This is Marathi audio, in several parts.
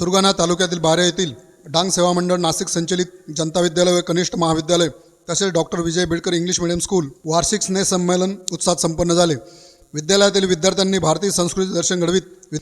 सुरगाणा तालुक्यातील बारे येथील डांग सेवा मंडळ नाशिक संचलित जनता विद्यालय व कनिष्ठ महाविद्यालय तसेच doctor Vijay Bedkar English medium school वार्षिक स्नेह संमेलन उत्साहात संपन्न झाले. विद्यालयातील विद्यार्थ्यांनी भारतीय संस्कृती दर्शन घडवीत. वि-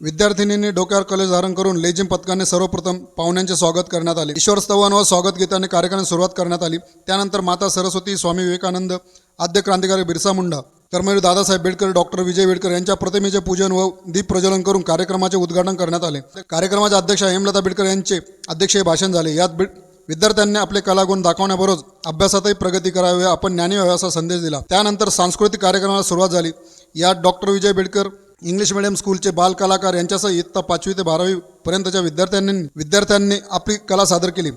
विद्यार्थिनींनी डोक्यावर कलेश धारण करून लेझिम पथकाने सर्वप्रथम पाहुण्यांचे स्वागत करण्यात आले. ईश्वर स्तवन व स्वागत गीताने कार्यक्रमाला सुरुवात करण्यात आली. त्यानंतर माता सरस्वती स्वामी विवेकानंद आद्य क्रांतिकारी बिरसा मुंडा कर्मवीर दादासाहेब बेडकर डॉक्टर विजय बेडकर यांच्या प्रतिमेचे पूजन व दीप प्रज्वलन करून कार्यक्रमाचे उद्घाटन करण्यात आले. कार्यक्रमाच्या अध्यक्षा हेमलता बेडकर यांचे अध्यक्षीय भाषण झाले. यात विद्यार्थ्यांनी आपले कलागुण दाखवण्याबरोबर अभ्यासातही प्रगती करावी आपण ज्ञानी व्हावे असा संदेश दिला. त्यानंतर सांस्कृतिक कार्यक्रमाला सुरुवात झाली. यात doctor Vijay Bedkar English medium स्कूलचे बाल कलाकार यांच्यासह इयत्ता पाचवी ते बारावी पर्यंतच्या विद्यार्थ्यांनी विद्यार्थ्यांनी आपली कला सादर केली.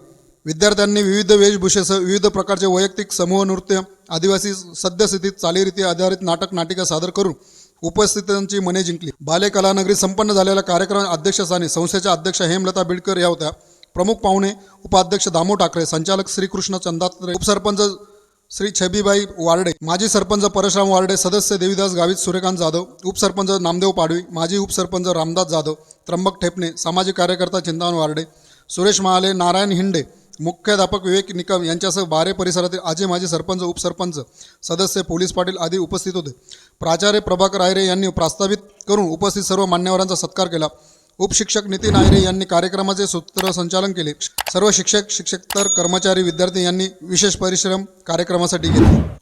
विद्यार्थ्यांनी विविध वेशभूषेसह विविध प्रकारचे वैयक्तिक समूह नृत्य आदिवासी सद्यस्थितीत चालीरीती आधारित नाटक नाटिका सादर करून उपस्थितांची मने जिंकली. बाले कलानगरी संपन्न झालेल्या कार्यक्रम अध्यक्षस्थानी संस्थेच्या अध्यक्ष हेमलता बिडकर या होत्या. प्रमुख पाहुणे उपाध्यक्ष दामो ठाकरे संचालक श्रीकृष्ण चंदात्रे उपसरपंच श्री छबीबाई वार्डे माजी सरपंच परशुराम वार्डे सदस्य देवीदास गावित सूर्यकांत जाधव उपसरपंच नामदेव पाडवी माजी उपसरपंच रामदास जाधव त्र्यंबक ठेपणे सामाजिक कार्यकर्ता चिंतामण वार्डे सुरेश महाले नारायण हिंडे मुख्याध्यापक विवेक निकम यांच्यासह बारे परिसरातील आजी माजी सरपंच उपसरपंच सदस्य पोलीस पाटील आदी उपस्थित होते. प्राचार्य प्रभाकर आयरे यांनी प्रस्तावित करून उपस्थित सर्व मान्यवरांचा सत्कार केला. उपशिक्षक नितीन आयरे यांनी कार्यक्रमाचे सूत्रसंचालन केले. सर्व शिक्षक शिक्षकतर कर्मचारी विद्यार्थी यांनी विशेष परिश्रम कार्यक्रमासाठी घेतले.